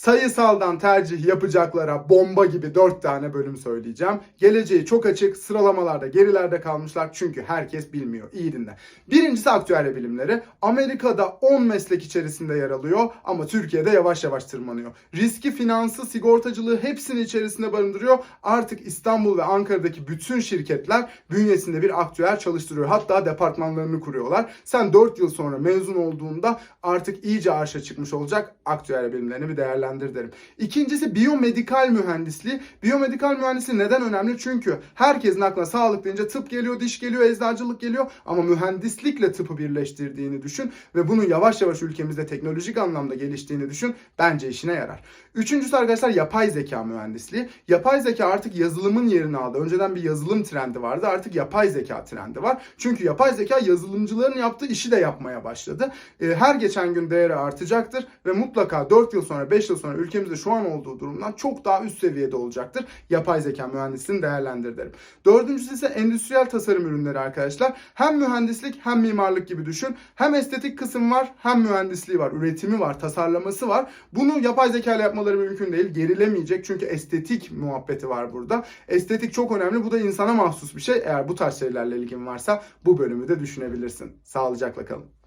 Sayısaldan tercih yapacaklara bomba gibi 4 tane bölüm söyleyeceğim. Geleceği çok açık, sıralamalarda gerilerde kalmışlar çünkü herkes bilmiyor. İyi dinle. Birincisi aktüel bilimleri. Amerika'da 10 meslek içerisinde yer alıyor ama Türkiye'de yavaş yavaş tırmanıyor. Riski, finansı, sigortacılığı hepsini içerisinde barındırıyor. Artık İstanbul ve Ankara'daki bütün şirketler bünyesinde bir aktüel çalıştırıyor. Hatta departmanlarını kuruyorlar. Sen 4 yıl sonra mezun olduğunda artık iyice arşa çıkmış olacak aktüel bilimlerini bir değerlendir derim. İkincisi biyomedikal mühendisliği. Biyomedikal mühendisliği neden önemli? Çünkü herkesin aklına sağlık deyince tıp geliyor, diş geliyor, eczacılık geliyor ama mühendislikle tıpı birleştirdiğini düşün ve bunun yavaş yavaş ülkemizde teknolojik anlamda geliştiğini düşün. Bence işine yarar. Üçüncüsü arkadaşlar yapay zeka mühendisliği. Yapay zeka artık yazılımın yerini aldı. Önceden bir yazılım trendi vardı. Artık yapay zeka trendi var. Çünkü yapay zeka yazılımcıların yaptığı işi de yapmaya başladı. Ee, Her geçen gün değeri artacaktır ve mutlaka 4 yıl sonra 5 yıl sonra ülkemizde şu an olduğu durumdan çok daha üst seviyede olacaktır. Yapay zeka mühendisliğini değerlendir derim. Dördüncüsü ise endüstriyel tasarım ürünleri arkadaşlar. Hem mühendislik hem mimarlık gibi düşün. Hem estetik kısım var hem mühendisliği var. Üretimi var, tasarlaması var. Bunu yapay zeka ile yapmaları mümkün değil. Gerilemeyecek çünkü estetik muhabbeti var burada. Estetik çok önemli. Bu da insana mahsus bir şey. Eğer bu tarz şeylerle ilgin varsa bu bölümü de düşünebilirsin. Sağlıcakla kalın.